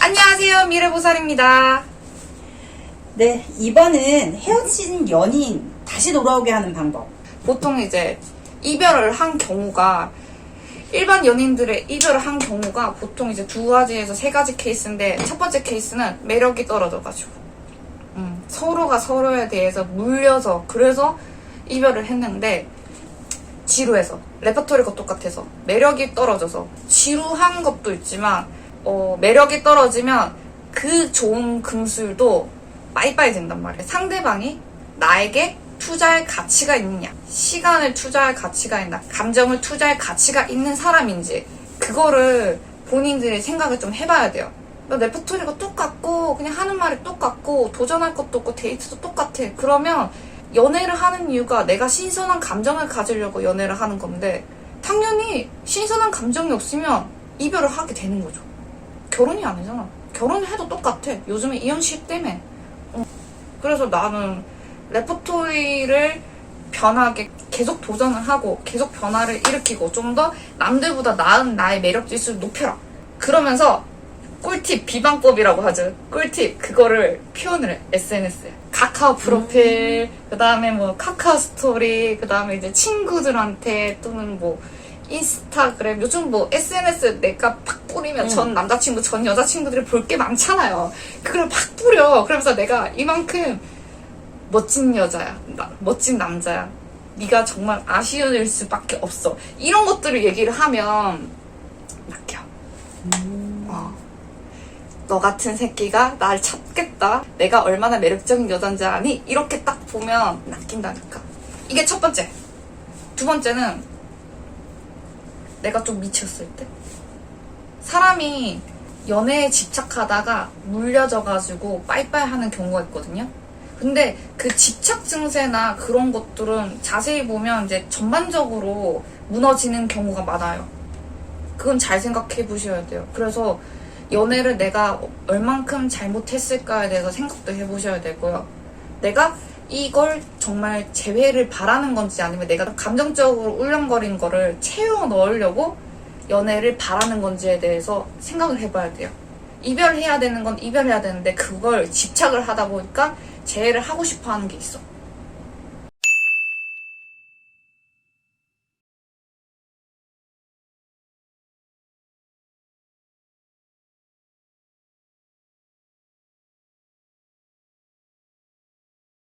안녕하세요 미래보살입니다. 네, 이번은 헤어진 연인 다시 돌아오게 하는 방법. 보통 이제 이별을 한 경우가 일반 연인들의 이별을 한 경우가 보통 이제 두 가지에서 세 가지 케이스인데 첫 번째 케이스는 매력이 떨어져가지고 음, 서로가 서로에 대해서 물려서 그래서 이별을 했는데 지루해서 레퍼토리가 똑같아서 매력이 떨어져서 지루한 것도 있지만 어, 매력이 떨어지면 그 좋은 금술도 빠이빠이 된단 말이에요. 상대방이 나에게 투자할 가치가 있느냐, 시간을 투자할 가치가 있나, 감정을 투자할 가치가 있는 사람인지 그거를 본인들이 생각을 좀 해봐야 돼요. 레퍼토리가 똑같고 그냥 하는 말이 똑같고 도전할 것도 없고 데이트도 똑같아. 그러면 연애를 하는 이유가 내가 신선한 감정을 가지려고 연애를 하는 건데 당연히 신선한 감정이 없으면 이별을 하게 되는 거죠. 결혼이 아니잖아. 결혼해도 똑같아. 요즘에 이혼식 때문에. 어. 그래서 나는 레퍼토리를 변하게 계속 도전을 하고 계속 변화를 일으키고 좀 더 남들보다 나은 나의 매력 지수를 높여라. 그러면서 꿀팁 비방법이라고 하죠. 꿀팁 그거를 표현을 해 SNS에 카카오 프로필 그 다음에 뭐 카카오 스토리 그 다음에 이제 친구들한테 또는 뭐 인스타그램 요즘 뭐 SNS 내가 팍 뿌리면 전 남자친구 전 여자친구들이 볼 게 많잖아요. 그걸 팍 뿌려. 그러면서 내가 이만큼 멋진 여자야, 나- 멋진 남자야. 네가 정말 아쉬울 수밖에 없어. 이런 것들을 얘기를 하면 낚여. 어. 너 같은 새끼가 날 찾겠다. 내가 얼마나 매력적인 여잔지 아니? 이렇게 딱 보면 낚인다니까. 이게 첫 번째. 두 번째는 내가 좀 미쳤을 때. 사람이 연애에 집착하다가 물려져가지고 빠이빠이 하는 경우가 있거든요. 근데 그 집착 증세나 그런 것들은 자세히 보면 이제 전반적으로 무너지는 경우가 많아요. 그건 잘 생각해 보셔야 돼요. 그래서 연애를 내가 얼만큼 잘못했을까에 대해서 생각도 해 보셔야 되고요. 내가 이걸 정말 재회를 바라는 건지 아니면 내가 감정적으로 울렁거린 거를 채워 넣으려고 연애를 바라는 건지에 대해서 생각을 해봐야 돼요. 이별해야 되는 건 이별해야 되는데 그걸 집착을 하다 보니까 재회를 하고 싶어 하는 게 있어.